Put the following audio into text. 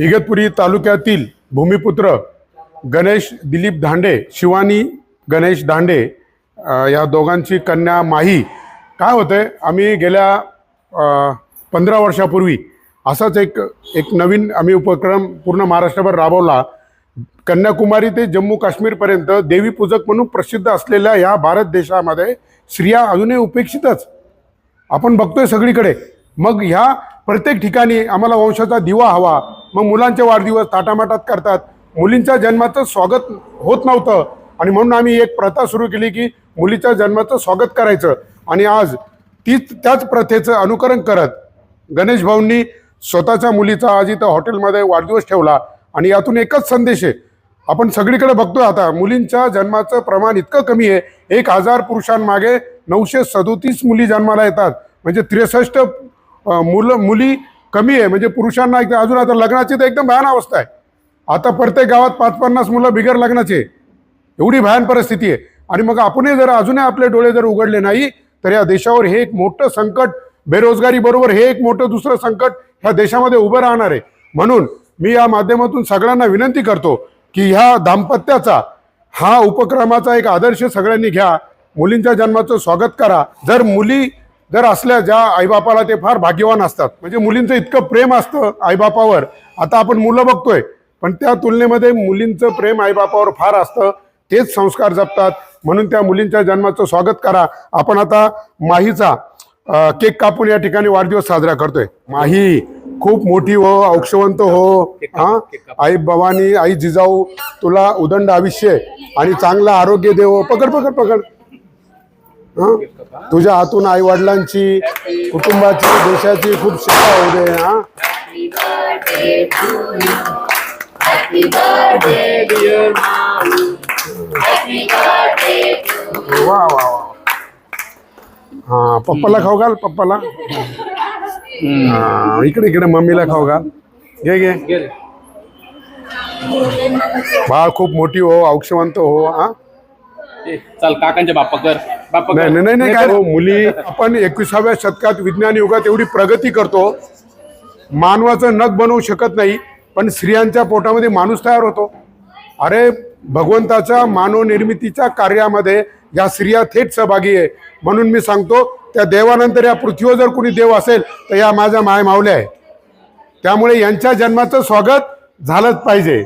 इगतपुरी तालुक्यातील भूमिपुत्र गणेश दिलीप धांडे शिवानी गणेश धांडे या दोघांची कन्या माही. काय होते आम्ही गेल्या पंधरा वर्षापूर्वी असाच एक एक नवीन आम्ही उपक्रम पूर्ण महाराष्ट्रभर राबवला. कन्याकुमारी ते जम्मू काश्मीरपर्यंत देवीपूजक म्हणून प्रसिद्ध असलेल्या या भारत देशामध्ये स्त्रिया अजूनही उपेक्षितच. आपण बघतोय सगळीकडे. मग ह्या प्रत्येक ठिकाणी आम्हाला वंशाचा दिवा हवा. मग मुलांचे वाढदिवस थाटामाटात करतात. मुलींच्या जन्माचं स्वागत होत नव्हतं. आणि म्हणून आम्ही एक प्रथा सुरू केली की मुलीच्या जन्माचं स्वागत करायचं. आणि आज तीच त्याच प्रथेचं अनुकरण करत गणेश भाऊंनी स्वतःच्या मुलीचा आज इथं हॉटेलमध्ये वाढदिवस ठेवला. आणि यातून एकच संदेश आहे. आपण सगळीकडे बघतोय आता मुलींच्या जन्माचं प्रमाण इतकं कमी आहे. एक हजार पुरुषांमागे नऊशे सदोतीस मुली जन्माला येतात. म्हणजे त्रेसष्ट मुलं मुली कमी आहे. म्हणजे पुरुषांना एक अजून आता लग्नाची तर एकदम भयान अवस्था आहे. आता प्रत्येक गावात पाच पन्नास मुलं बिगर लग्नाचे एवढी भयान परिस्थिती आहे. आणि मग आपणही जर अजूनही आपले डोळे जर उघडले नाही तर या देशावर हे एक मोठं संकट बेरोजगारी बरोबर हे एक मोठं दुसरं संकट ह्या देशामध्ये उभं राहणार आहे. म्हणून मी या माध्यमातून सगळ्यांना विनंती करतो की ह्या दाम्पत्याचा हा उपक्रमाचा एक आदर्श सगळ्यांनी घ्या. मुलींच्या जन्माचं स्वागत करा. जर मुली जर असल्या ज्या आईबापाला ते फार भाग्यवान असतात. म्हणजे मुलींचं इतकं प्रेम असतं आईबापावर. आता आपण मुलं बघतोय पण त्या तुलनेमध्ये मुलींचं प्रेम आईबापावर फार असतं. तेच संस्कार जपतात. म्हणून त्या मुलींच्या जन्माचं स्वागत करा. आपण आता माहीचा केक कापून या ठिकाणी वाढदिवस साजरा करतोय. माही खूप मोठी हो औक्षवंत हो. हा? आई भवानी आई जिजाऊ तुला उदंड आयुष्य आणि चांगलं आरोग्य देव. पकड पकड पकड. तुझ्या हातून आई वडिलांची कुटुंबाची देशाची खूप सेवा होऊ दे हा? वा वा वा. हा पप्पाला खाऊ घाल पप्पाला. हा इकडे इकडे मम्मीला खाऊ घाल. घे घे. बाळ खूप मोठी हो औक्षवंत हो हा? चल काकांच्या बाप्पा कर. नाही. नाही, नाही नाही काय मुली आपण एकविसाव्या शतकात विज्ञान युगात एवढी प्रगती करतो. मानवाचं नख बनवू शकत नाही पण स्त्रियांच्या पोटामध्ये माणूस तयार होतो. अरे भगवंताच्या मानव निर्मितीच्या कार्यामध्ये या स्त्रिया थेट सहभागी आहे. म्हणून मी सांगतो त्या देवानंतर या पृथ्वीवर जर कुणी देव असेल तर या माझ्या माय मावल्या आहे त्यामुळे यांच्या जन्माचं स्वागत झालंच पाहिजे.